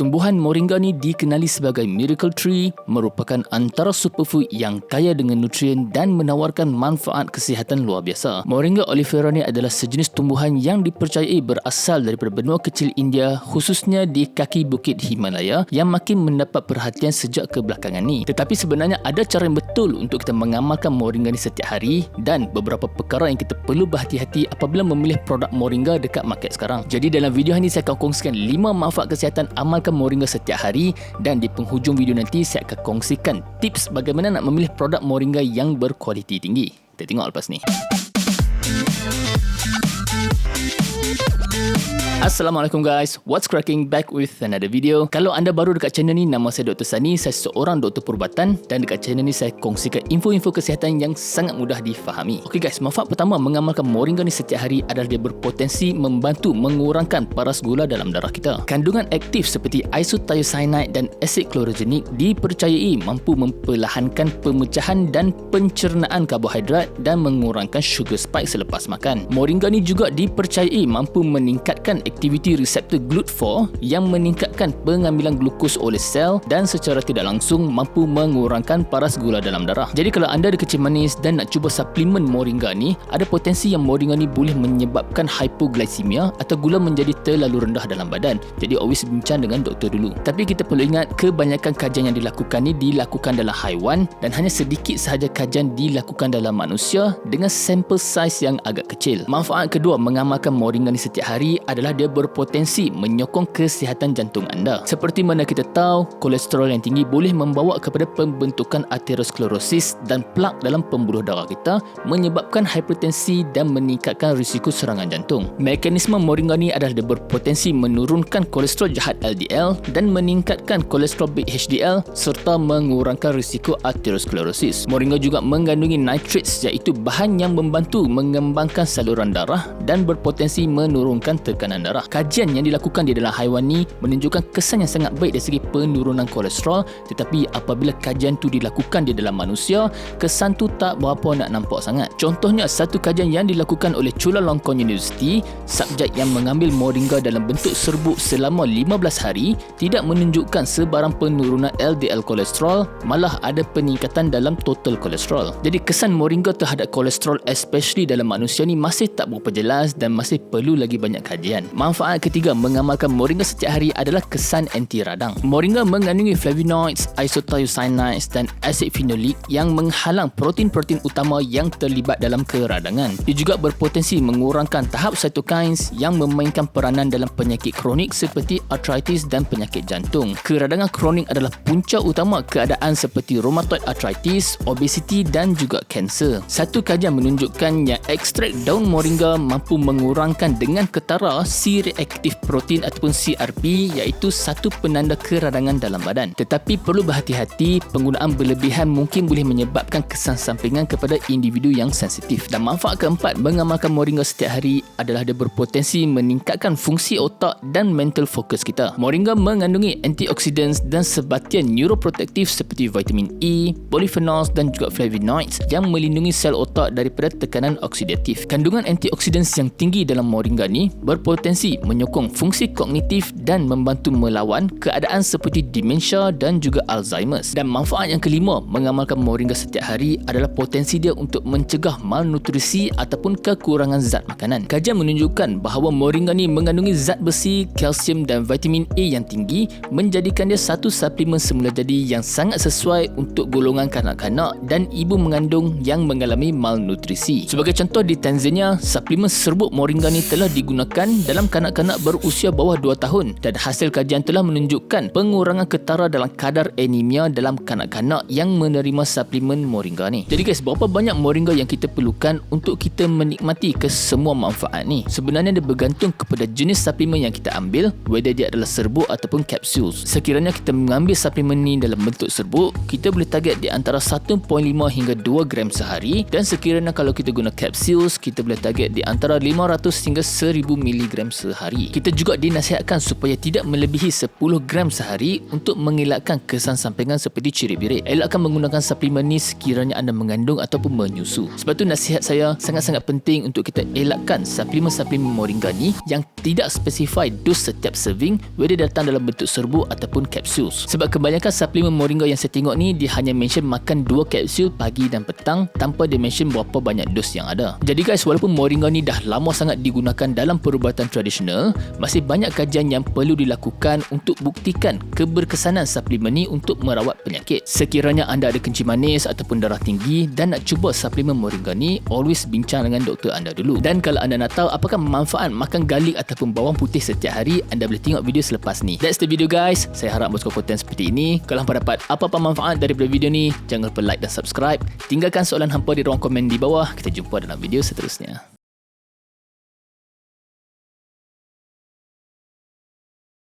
Tumbuhan moringa ni dikenali sebagai miracle tree, merupakan antara superfood yang kaya dengan nutrien dan menawarkan manfaat kesihatan luar biasa. Moringa oleifera ni adalah sejenis tumbuhan yang dipercayai berasal daripada benua kecil India, khususnya di kaki bukit Himalaya yang makin mendapat perhatian sejak kebelakangan ni. Tetapi sebenarnya ada cara yang betul untuk kita mengamalkan moringa ni setiap hari dan beberapa perkara yang kita perlu berhati-hati apabila memilih produk moringa dekat market sekarang. Jadi dalam video ini saya akan kongsikan 5 manfaat kesihatan amalkan makan moringa setiap hari dan di penghujung video nanti saya akan kongsikan tips bagaimana nak memilih produk moringa yang berkualiti tinggi. Kita tengok lepas ni. Assalamualaikum guys, what's cracking back with another video. Kalau anda baru dekat channel ni, nama saya Dr. Sani, saya seorang doktor perubatan dan dekat channel ni saya kongsikan info-info kesihatan yang sangat mudah difahami. Okay guys, manfaat pertama mengamalkan moringa ni setiap hari adalah dia berpotensi membantu mengurangkan paras gula dalam darah kita. Kandungan aktif seperti isothiocyanate dan asid klorogenik dipercayai mampu memperlahankan pemecahan dan pencernaan karbohidrat dan mengurangkan sugar spike selepas makan. Moringa ni juga dipercayai mampu meningkatkan aktiviti reseptor GLUT4 yang meningkatkan pengambilan glukos oleh sel dan secara tidak langsung mampu mengurangkan paras gula dalam darah. Jadi kalau anda ada kecil manis dan nak cuba suplemen moringa ni, ada potensi yang moringa ni boleh menyebabkan hypoglycemia atau gula menjadi terlalu rendah dalam badan. Jadi always bincang dengan doktor dulu. Tapi kita perlu ingat kebanyakan kajian yang dilakukan ni dilakukan dalam haiwan dan hanya sedikit sahaja kajian dilakukan dalam manusia dengan sampel size yang agak kecil. Manfaat kedua mengamalkan moringa ni setiap hari adalah dia berpotensi menyokong kesihatan jantung anda. Seperti mana kita tahu, kolesterol yang tinggi boleh membawa kepada pembentukan aterosklerosis dan plak dalam pembuluh darah kita menyebabkan hipertensi dan meningkatkan risiko serangan jantung. Mekanisme moringa ni adalah dia berpotensi menurunkan kolesterol jahat LDL dan meningkatkan kolesterol baik HDL serta mengurangkan risiko aterosklerosis. Moringa juga mengandungi nitrates iaitu bahan yang membantu mengembangkan saluran darah dan berpotensi menurunkan tekanan darah darah. Kajian yang dilakukan di dalam haiwan ni menunjukkan kesan yang sangat baik dari segi penurunan kolesterol tetapi apabila kajian tu dilakukan di dalam manusia, kesan tu tak berapa nak nampak sangat. Contohnya satu kajian yang dilakukan oleh Chulalongkorn University, subjek yang mengambil moringa dalam bentuk serbuk selama 15 hari tidak menunjukkan sebarang penurunan LDL kolesterol, malah ada peningkatan dalam total kolesterol. Jadi kesan moringa terhadap kolesterol especially dalam manusia ni masih tak berapa jelas dan masih perlu lagi banyak kajian. Manfaat ketiga mengamalkan moringa setiap hari adalah kesan anti radang. Moringa mengandungi flavonoids, isothiocyanates dan asid fenolik yang menghalang protein-protein utama yang terlibat dalam keradangan. Ia juga berpotensi mengurangkan tahap cytokines yang memainkan peranan dalam penyakit kronik seperti arthritis dan penyakit jantung. Keradangan kronik adalah punca utama keadaan seperti rheumatoid arthritis, obesity dan juga kanser. Satu kajian menunjukkan yang ekstrak daun moringa mampu mengurangkan dengan ketara C-reactive protein ataupun CRP iaitu satu penanda keradangan dalam badan. Tetapi perlu berhati-hati penggunaan berlebihan mungkin boleh menyebabkan kesan sampingan kepada individu yang sensitif. Dan manfaat keempat mengamalkan moringa setiap hari adalah dia berpotensi meningkatkan fungsi otak dan mental fokus kita. Moringa mengandungi antioxidants dan sebatian neuroprotektif seperti vitamin E, polyphenols dan juga flavonoids yang melindungi sel otak daripada tekanan oksidatif. Kandungan antioxidants yang tinggi dalam moringa ni berpotensi berpotensi menyokong fungsi kognitif dan membantu melawan keadaan seperti demensia dan juga Alzheimer's. Dan manfaat yang kelima mengamalkan moringa setiap hari adalah potensi dia untuk mencegah malnutrisi ataupun kekurangan zat makanan. Kajian menunjukkan bahawa moringa ni mengandungi zat besi, kalsium dan vitamin A yang tinggi menjadikan dia satu suplemen semula jadi yang sangat sesuai untuk golongan kanak-kanak dan ibu mengandung yang mengalami malnutrisi. Sebagai contoh di Tanzania, suplemen serbuk moringa ni telah digunakan dalam kanak-kanak berusia bawah 2 tahun dan hasil kajian telah menunjukkan pengurangan ketara dalam kadar anemia dalam kanak-kanak yang menerima suplemen moringa ni. Jadi guys, berapa banyak moringa yang kita perlukan untuk kita menikmati ke semua manfaat ni? Sebenarnya dia bergantung kepada jenis suplemen yang kita ambil, whether dia adalah serbuk ataupun capsules. Sekiranya kita mengambil suplemen ni dalam bentuk serbuk, kita boleh target di antara 1.5 hingga 2 gram sehari dan sekiranya kalau kita guna capsules, kita boleh target di antara 500 hingga 1000 mg gram sehari. Kita juga dinasihatkan supaya tidak melebihi 10 gram sehari untuk mengelakkan kesan sampingan seperti ciri birik. Elakkan menggunakan suplemen ni sekiranya anda mengandung ataupun menyusu. Sebab tu nasihat saya sangat-sangat penting untuk kita elakkan suplemen-suplemen moringa ni yang tidak spesify dos setiap serving whether datang dalam bentuk serbuk ataupun capsules. Sebab kebanyakan suplemen moringa yang saya tengok ni dia hanya mention makan 2 kapsul pagi dan petang tanpa dia mention berapa banyak dos yang ada. Jadi guys, walaupun moringa ni dah lama sangat digunakan dalam perubatan tradisional, masih banyak kajian yang perlu dilakukan untuk buktikan keberkesanan suplemen ni untuk merawat penyakit. Sekiranya anda ada kencing manis ataupun darah tinggi dan nak cuba suplemen moringa ni, always bincang dengan doktor anda dulu. Dan kalau anda nak tahu apakah manfaat makan galik ataupun bawang putih setiap hari, anda boleh tengok video selepas ni. That's the video guys. Saya harap bersuka konten seperti ini. Kalau hampa dapat apa-apa manfaat daripada video ni, jangan lupa like dan subscribe. Tinggalkan soalan hampa di ruang komen di bawah. Kita jumpa dalam video seterusnya.